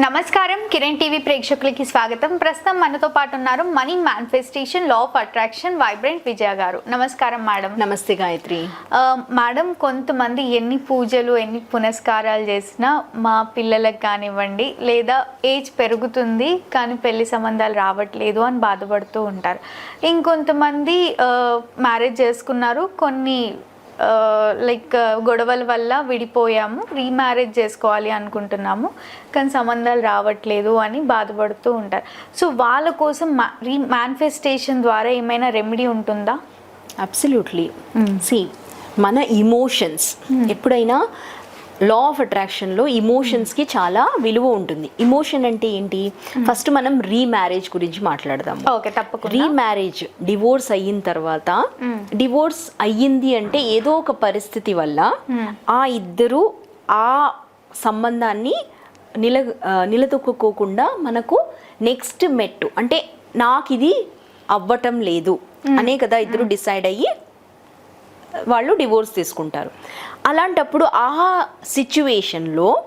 నమస్కారం. కిరణ్ టీవీ ప్రేక్షకులకి స్వాగతం. ప్రస్తుతం మనతో పాటు ఉన్నారు money manifestation law of attraction vibrant Vijaya గారు. నమస్కారం మేడం. నమస్తే గాయత్రి. మేడం కొంతమంది ఎన్ని పూజలు ఎన్ని పునస్కారాలు చేసినా మా పిల్లలకు కానివ్వండి లేదా ఏజ్ పెరుగుతుంది కానీ పెళ్ళి సంబంధాలు రావట్లేదు అని బాధపడుతూ ఉంటారు. ఇంకొంతమంది మ్యారేజ్ చేసుకున్నారు కొన్ని లైక్ గొడవల వల్ల విడిపోయాము రీమ్యారేజ్ చేసుకోవాలి అనుకుంటున్నాము కానీ సంబంధాలు రావట్లేదు అని బాధపడుతూ ఉంటారు. సో వాళ్ళ కోసం రీ మేనిఫెస్టేషన్ ద్వారా ఏమైనా రెమెడీ ఉంటుందా? అబ్సల్యూట్లీ సి మన ఇమోషన్స్ ఎప్పుడైనా లా ఆఫ్ అట్రాక్షన్లో ఇమోషన్స్కి చాలా విలువ ఉంటుంది. ఇమోషన్ అంటే ఏంటి? ఫస్ట్ మనం రీమ్యారేజ్ గురించి మాట్లాడదాం ఓకే తప్పకుండా. రీమ్యారేజ్ డివోర్స్ అయిన తర్వాత డివోర్స్ అయ్యింది అంటే ఏదో ఒక పరిస్థితి వల్ల ఆ ఇద్దరు ఆ సంబంధాన్ని నిల నిలదొక్కుకోకుండా మనకు నెక్స్ట్ మెట్టు అంటే నాకు ఇది అవ్వటం లేదు. అనే కదా ఇద్దరు డిసైడ్ అయ్యి వాళ్ళు డివోర్స్ తీసుకుంటారు. అలాంటప్పుడు ఆ సిచ్యువేషన్లో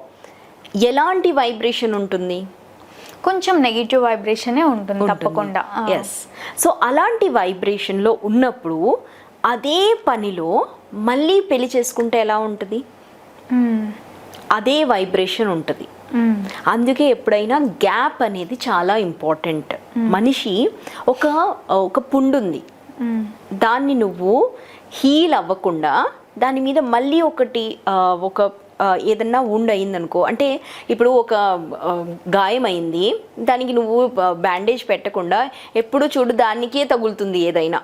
ఎలాంటి వైబ్రేషన్ ఉంటుంది? కొంచెం నెగిటివ్ వైబ్రేషనే ఉంటుంది తప్పకుండా. ఎస్ సో అలాంటి వైబ్రేషన్లో ఉన్నప్పుడు అదే పనిలో మళ్ళీ పెళ్ళి చేసుకుంటే ఎలా ఉంటుంది. అదే వైబ్రేషన్ ఉంటుంది. అందుకే ఎప్పుడైనా గ్యాప్ అనేది చాలా ఇంపార్టెంట్. మనిషి ఒక ఒక పుండు ఉంది. దాన్ని నువ్వు హీల్ అవ్వకుండా దాని మీద మళ్ళీ ఒకటి ఒక ఏదన్నా ఉండ్ అయిందనుకో అంటే ఇప్పుడు ఒక గాయం అయింది దానికి నువ్వు బ్యాండేజ్ పెట్టకుండా ఎప్పుడు చూడు దానికే తగులుతుంది ఏదైనా.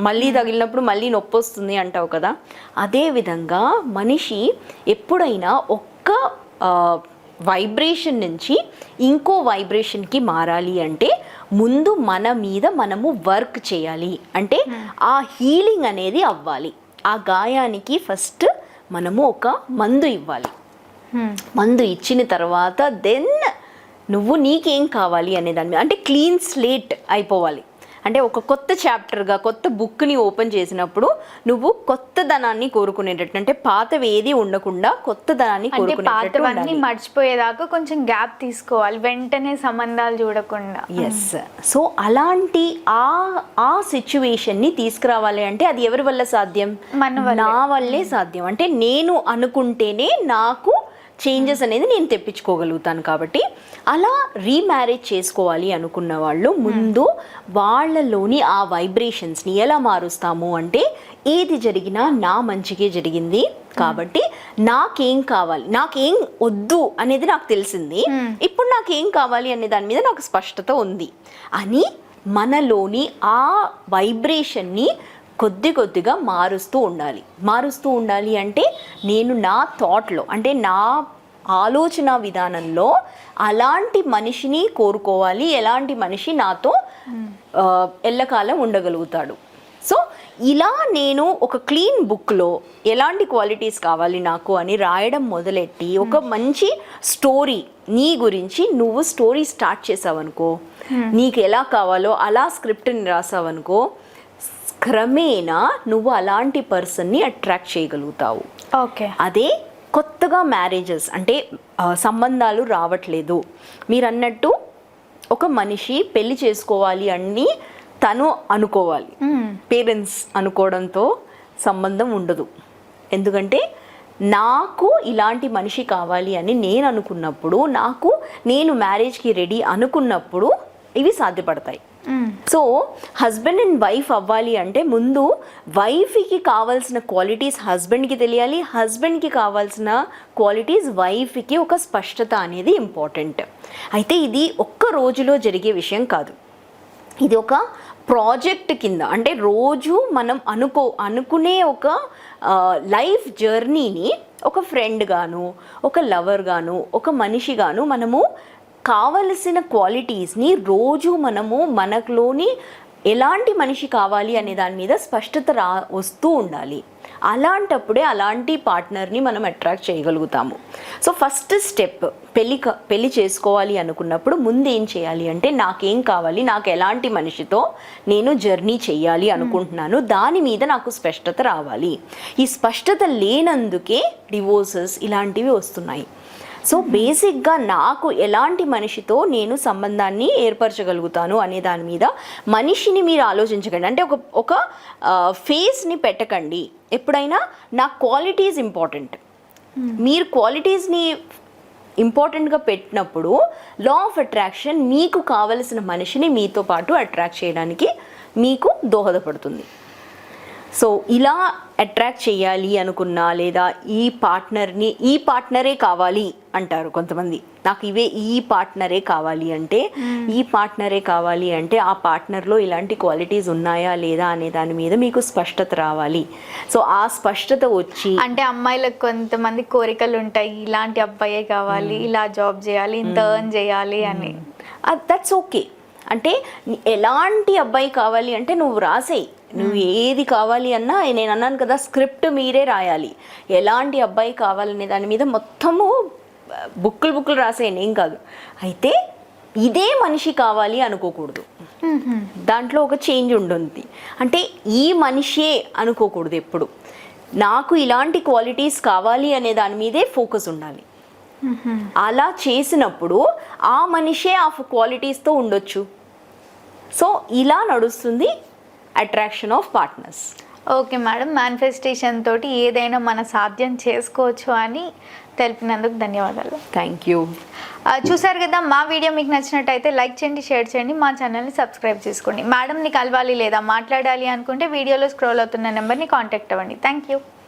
మళ్ళీ తగిలినప్పుడు మళ్ళీ నొప్పి వస్తుంది అంటావు కదా. అదే విధంగా మనిషి ఎప్పుడైనా ఒక్క వైబ్రేషన్ నుంచి ఇంకో వైబ్రేషన్కి మారాలి అంటే ముందు మన మీద మనము వర్క్ చేయాలి. అంటే ఆ హీలింగ్ అనేది అవ్వాలి. ఆ గాయానికి ఫస్ట్ మనము ఒక మందు ఇవ్వాలి. మ్మ్. మందు ఇచ్చిన తర్వాత దెన్ నువ్వు నీకేం కావాలి అనే దాని మీద అంటే క్లీన్ స్లేట్ అయిపోవాలి. అంటే ఒక కొత్త చాప్టర్గా కొత్త బుక్ని ఓపెన్ చేసినప్పుడు నువ్వు కొత్త ధనాన్ని కోరుకునేటట్టు అంటే పాతవి ఏది ఉండకుండా కొత్త ధనాన్ని పాతవన్నీ మర్చిపోయేదాకా కొంచెం గ్యాప్ తీసుకోవాలి వెంటనే సంబంధాలు చూడకుండా. ఎస్ సో అలాంటి ఆ ఆ సిచ్యువేషన్ని తీసుకురావాలి అంటే అది ఎవరి వల్ల సాధ్యం? మన. నా వల్లే సాధ్యం. అంటే నేను అనుకుంటేనే నాకు చేంజెస్ అనేది నేను తెప్పించుకోగలుగుతాను కాబట్టి అలా రీమ్యారేజ్ చేసుకోవాలి అనుకున్న వాళ్ళు ముందు వాళ్ళలోని ఆ వైబ్రేషన్స్ని ఎలా మారుస్తాము అంటే ఏది జరిగినా నా మంచికే జరిగింది కాబట్టి నాకేం కావాలి నాకేం వద్దు అనేది నాకు తెలిసింది. ఇప్పుడు నాకేం కావాలి అనే దాని మీద నాకు స్పష్టత ఉంది. అని మనలోని ఆ వైబ్రేషన్ని కొద్ది కొద్దిగా మారుస్తూ ఉండాలి. మారుస్తూ ఉండాలి అంటే నేను నా థాట్లో అంటే నా ఆలోచన విధానంలో అలాంటి మనిషిని కోరుకోవాలి ఎలాంటి మనిషి నాతో ఆ, ఎల్లకాలం ఉండగలుగుతాడు. సో ఇలా నేను ఒక క్లీన్ బుక్లో ఎలాంటి క్వాలిటీస్ కావాలి నాకు అని రాయడం మొదలెట్టి ఒక మంచి స్టోరీ నీ గురించి నువ్వు స్టోరీ స్టార్ట్ చేసావనుకో నీకు ఎలా కావాలో అలా స్క్రిప్ట్ని రాసావనుకో క్రమేణా నువ్వు అలాంటి పర్సన్ని అట్రాక్ట్ చేయగలుగుతావు. ఓకే. అదే కొత్తగా మ్యారేజెస్ అంటే సంబంధాలు రావట్లేదు. మీరు అన్నట్టు ఒక మనిషి పెళ్ళి చేసుకోవాలి అని తను అనుకోవాలి. పేరెంట్స్ అనుకోవడంతో సంబంధం ఉండదు. ఎందుకంటే నాకు ఇలాంటి మనిషి కావాలి అని నేను అనుకున్నప్పుడు నాకు నేను మ్యారేజ్కి రెడీ అనుకున్నప్పుడు ఇవి సాధ్యపడతాయి. సో హస్బెండ్ అండ్ వైఫ్ అవ్వాలి అంటే ముందు వైఫ్కి కావాల్సిన క్వాలిటీస్ హస్బెండ్కి తెలియాలి. హస్బెండ్కి కావాల్సిన క్వాలిటీస్ వైఫ్కి ఒక స్పష్టత అనేది ఇంపార్టెంట్. అయితే ఇది ఒక్క రోజులో జరిగే విషయం కాదు. ఇది ఒక ప్రాజెక్ట్ కింద అంటే రోజు మనం అనుకో అనుకునే ఒక లైఫ్ జర్నీని ఒక ఫ్రెండ్ గాను ఒక లవర్ గాను ఒక మనిషి గాను మనము కావలసిన క్వాలిటీస్ని రోజు మనము మనలోని ఎలాంటి మనిషి కావాలి అనే దాని మీద స్పష్టత రా వస్తూ ఉండాలి. అలాంటప్పుడే అలాంటి పార్ట్నర్ని మనం అట్రాక్ట్ చేయగలుగుతాము. సో ఫస్ట్ స్టెప్ పెళ్ళి క- పెళ్ళి చేసుకోవాలి అనుకున్నప్పుడు ముందు ఏం చేయాలి అంటే నాకేం కావాలి నాకు ఎలాంటి మనిషితో నేను జర్నీ చేయాలి అనుకుంటున్నాను దాని మీద నాకు స్పష్టత రావాలి. ఈ స్పష్టత లేనందుకే డివోర్సెస్ ఇలాంటివి వస్తున్నాయి. సో బేసిక్గా నాకు ఎలాంటి మనిషితో నేను సంబంధాన్ని ఏర్పరచగలుగుతాను అనే దాని మీద మనిషిని మీరు ఆలోచించకండి. అంటే ఒక ఒక ఫేస్ని పెట్టకండి. ఎప్పుడైనా నా క్వాలిటీస్ ఇంపార్టెంట్. మీరు క్వాలిటీస్ని ఇంపార్టెంట్గా పెట్టినప్పుడు లా ఆఫ్ అట్రాక్షన్ మీకు కావలసిన మనిషిని మీతో పాటు అట్రాక్ట్ చేయడానికి మీకు దోహదపడుతుంది. సో ఇలా అట్రాక్ట్ చేయాలి అనుకున్నా లేదా ఈ పార్ట్నర్ని ఈ పార్ట్నరే కావాలి అంటారు కొంతమంది. నాకు ఇవే ఈ పార్ట్నరే కావాలి అంటే ఈ పార్ట్నరే కావాలి అంటే ఆ పార్ట్నర్లో ఇలాంటి క్వాలిటీస్ ఉన్నాయా లేదా అనే దాని మీద మీకు స్పష్టత రావాలి. సో ఆ స్పష్టత వచ్చి అంటే అమ్మాయిలకు కొంతమంది కోరికలు ఉంటాయి ఇలాంటి అబ్బాయే కావాలి ఇలా జాబ్ చేయాలి ఇంత ఎర్న్ చేయాలి అని. దట్స్ ఓకే అంటే ఎలాంటి అబ్బాయి కావాలి అంటే నువ్వు రాసేయి. నువ్వు ఏది కావాలి అన్నా నేను అన్నాను కదా స్క్రిప్ట్ మీరే రాయాలి. ఎలాంటి అబ్బాయి కావాలనే దాని మీద మొత్తము బుక్కులు బుక్కులు రాసేయండి ఏం కాదు. అయితే ఇదే మనిషి కావాలి అనుకోకూడదు. దాంట్లో ఒక చేంజ్ ఉంటుంది. అంటే ఈ మనిషే అనుకోకూడదు ఎప్పుడు. నాకు ఇలాంటి క్వాలిటీస్ కావాలి అనే దాని మీదే ఫోకస్ ఉండాలి. అలా చేసినప్పుడు ఆ మనిషే ఆ క్వాలిటీస్తో ఉండొచ్చు. సో ఇలా నడుస్తుంది attraction of partners. Okay madam manifestation తోటి ఏదైనా మన సాధ్యం చేసుకోవచ్చు అని తెలిపినందుకు ధన్యవాదాలు. Thank you. చూసారు కదా మా వీడియో మీకు నచ్చినట్టయితే లైక్ చేయండి షేర్ చేయండి మా ఛానల్ని సబ్స్క్రైబ్ చేసుకోండి. మేడంని కలవాలి లేదా మాట్లాడాలి అనుకుంటే వీడియోలో స్క్రోల్ అవుతున్న నెంబర్ని కాంటాక్ట్ అవ్వండి. Thank you.